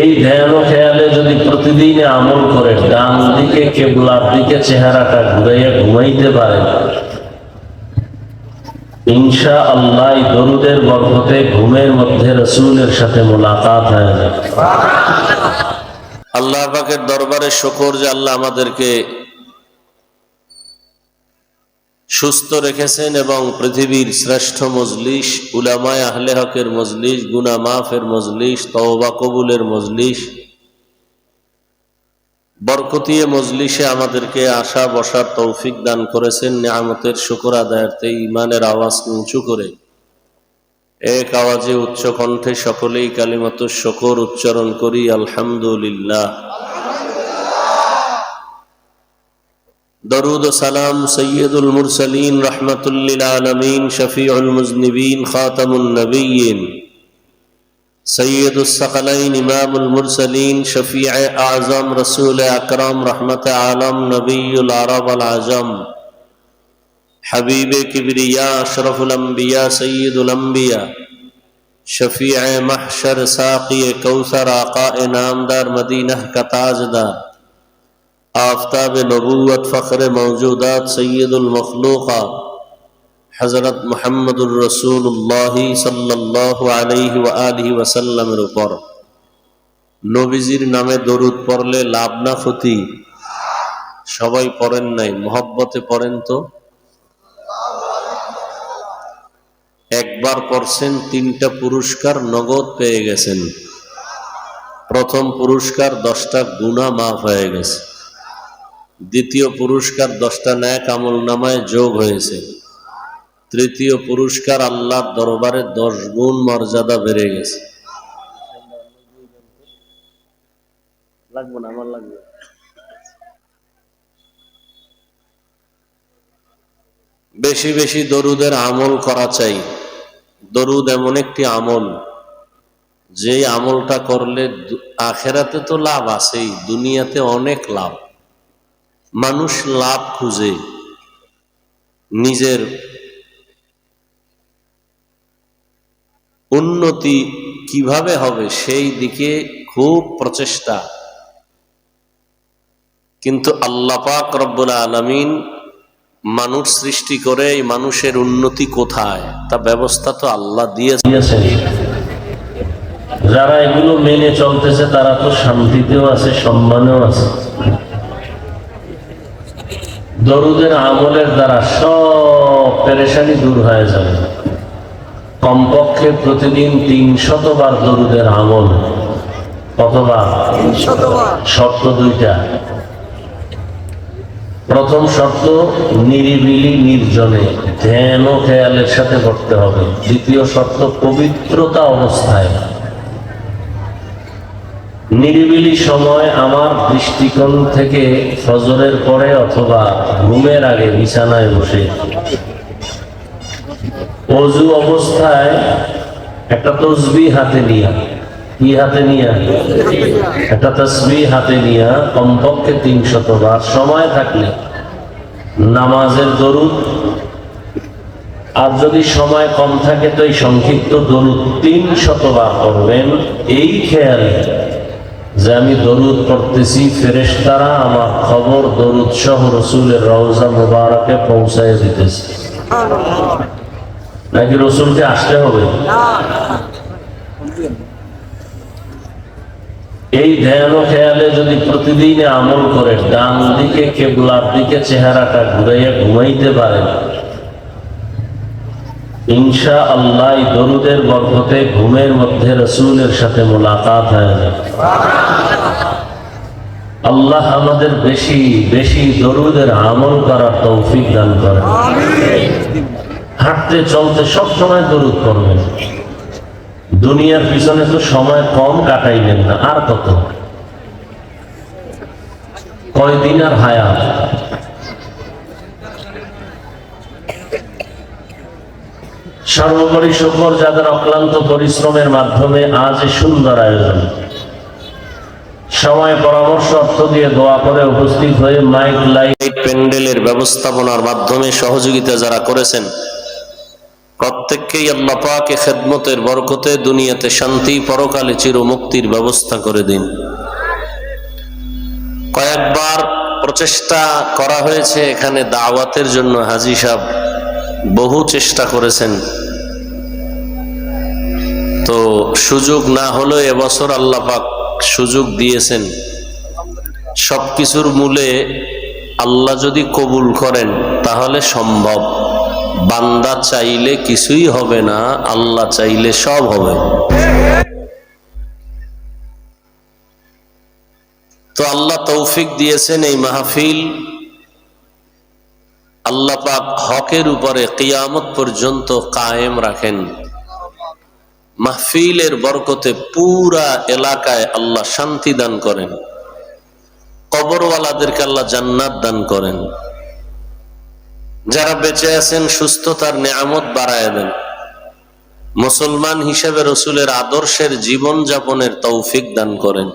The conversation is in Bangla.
এই ধ্যান ও খেয়ালে যদি প্রতিদিন আমল করে ডান দিকে কেবলার দিকে চেহারাটা ঘুরাইয়া ঘুমাইতে পারেন। ইনশা আল্লাহ দরুদের বরকতে ঘুমের মধ্যে রসুলের সাথে মোলাকাত হয়ে। যায় আল্লাহ পাকের দরবারে শকর যে আল্লাহ আমাদেরকে সুস্থ রেখেছেন এবং পৃথিবীর শ্রেষ্ঠ মজলিস, উলামায় আহলে হকের মজলিস, গুনা মাফের মজলিস, তওবা কবুলের মজলিস, বরকতিয়ে মজলিসে আমাদেরকে আশা বসার তৌফিক দান করেছেন, নিয়ামতের শুকর আদায়ার্থে ইমানের আওয়াজ উঁচু করে। এক আওয়াজে উচ্চ কণ্ঠে সকলেই কালিমত শকর উচ্চারণ করি, আলহামদুলিল্লাহ। درود و سلام سید المرسلین رحمت للعالمین شفیع المذنبین خاتم النبیین سید الثقلین امام المرسلین شفیع اعظم رسول اکرم رحمت عالم نبی العرب العظم حبیب کبریا اشرف الانبیاء سید الانبیاء شفیع محشر ساقی کوثر آقا نامدار مدینہ کا تاجدار آفتاب نبوت فخر موجودات سید المخلوقات হজরত মোহাম্মদুর রসুল্লাহ সাল্লাহ আলাইহি আলহি ওয়াসাল্লামের উপর নবীজির নামে দরুদ পড়লে লাভ না ক্ষতি সবাই পড়েন নাই মোহব্বতে পড়েন তো একবার পড়ছেন তিনটা পুরস্কার নগদ পেয়ে গেছেন প্রথম পুরস্কার দশটা গুণা মাফ হয়ে গেছে দ্বিতীয় পুরস্কার দশটা ন্যাক আমল নামায় যোগ হয়েছে। তৃতীয় পুরস্কার আল্লাহর দরবারে দশ গুণ মর্যাদা বেড়ে গেছে। লাগবে না আমার লাগবে। বেশি বেশি দরুদের আমল করা চাই। দরুদ এমন একটি আমল যে আমলটা করলে আখেরাতে তো লাভ আছেই দুনিয়াতে অনেক লাভ। মানুষ লাভ খুঁজে নিজের উন্নতি কীভাবে হবে সেই দিকে খুব প্রচেষ্টা। কিন্তু আল্লাহ পাক রব্বুল আলমিন মানুষ সৃষ্টি করে এই মানুষের উন্নতি কোথায়? তা ব্যবস্থা তো আল্লাহ দিয়েছে। দিয়েছেন। যারা এগুলো মেনে চলতেছে, তারা তো শান্তিতেও আছে, সম্মানেও আছে। দরুদের আমলের দ্বারা সব পেরেশানি দূর হয়ে যাবে। কমপক্ষে প্রতিদিন তিন শতবার দরুদের আমল। কতবার? শর্ত দুইটা। প্রথম শর্ত নিরিবিলি নির্জনে ধ্যান ও খেয়ালের সাথে করতে হবে। দ্বিতীয় শর্ত পবিত্রতা অবস্থায়। নিরিবিলি সময় আমার দৃষ্টিকোণ থেকে ফজরের পরে অথবা ঘুমের আগে বিছানায় বসে। অজু অবস্থায় একটা তসবি হাতে নিয়া। কি হাতে নিয়া? একটা তসবি হাতে নিয়া কমপক্ষে তিন শতবার সময় থাকলে নামাজের দরুদ। আর যদি সময় কম থাকে, তো এই সংক্ষিপ্ত দরুদ তিন শতবার করবেন এই খেয়ালে যে আমি দরুদ পড়তেছি ফেরেশতারা আমার খবর দরুদ সহ রসুলের রওজা মুবারকে পৌঁছায় দিতেছে। নাকি রসুলকে আসতে হবে? এই ধ্যান ও খেয়ালে যদি প্রতিদিন আমল করে ডান দিকে কেবলার দিকে চেহারাটা ঘুরাইয়া ঘুমাইতে পারেন। ইনশা আল্লাহ দরুদের বরকতে ঘুমের মধ্যে রসুলের সাথে মোলাকাত হয়ে যাবে। আল্লাহ আমাদের বেশি বেশি দরুদের আমল করার তৌফিক দান করে হাঁটতে, চলতে সব সময় দরুদ করবেন দুনিয়ার পিছনে তো সময় কম কাটাইবেন না, আর কত? কয়দিন আর হায়াত? সর্বোপরি শুকর, যাদের অক্লান্ত পরিশ্রমের মাধ্যমে আজ সুন্দর আয়োজন। সময় পরামর্শ, অর্থ দিয়ে দোয়া করে উপস্থিত হয়ে মাইক, লাইট প্যান্ডেলের ব্যবস্থাপনার মাধ্যমে সহযোগিতা যারা করেছেন, প্রত্যেককেই আল্লাহ পাকে খেদমতের বরকতে দুনিয়াতে শান্তি, পরকালে চির মুক্তির ব্যবস্থা করে দিন। কয়েকবার প্রচেষ্টা করা হয়েছে এখানে দাওয়াতের জন্য হাজি সাহেব। বহু চেষ্টা করেছেন। তো সুযোগ না হলেও এবছর আল্লাহ পাক সুযোগ দিয়েছেন। সবকিছুর মূলে আল্লাহ যদি কবুল করেন, তাহলে সম্ভব। বান্দা চাইলে কিছুই হবে না, আল্লাহ চাইলে সব হবে। তো আল্লাহ তৌফিক দিয়েছেন এই মাহফিল। আল্লাহ পাক হকের উপরে কিয়ামত পর্যন্ত কায়েম রাখেন। মাহফিলের বরকতে পুরা এলাকায় আল্লাহ শান্তি দান করেন। কবরওয়ালাদেরকে আল্লাহ জান্নাত দান করেন। যারা বেঁচে আছেন, সুস্থতার নিয়ামত বাড়ায় দেন। মুসলমান হিসেবে রসুলের আদর্শের জীবন যাপনের তৌফিক দান করেন।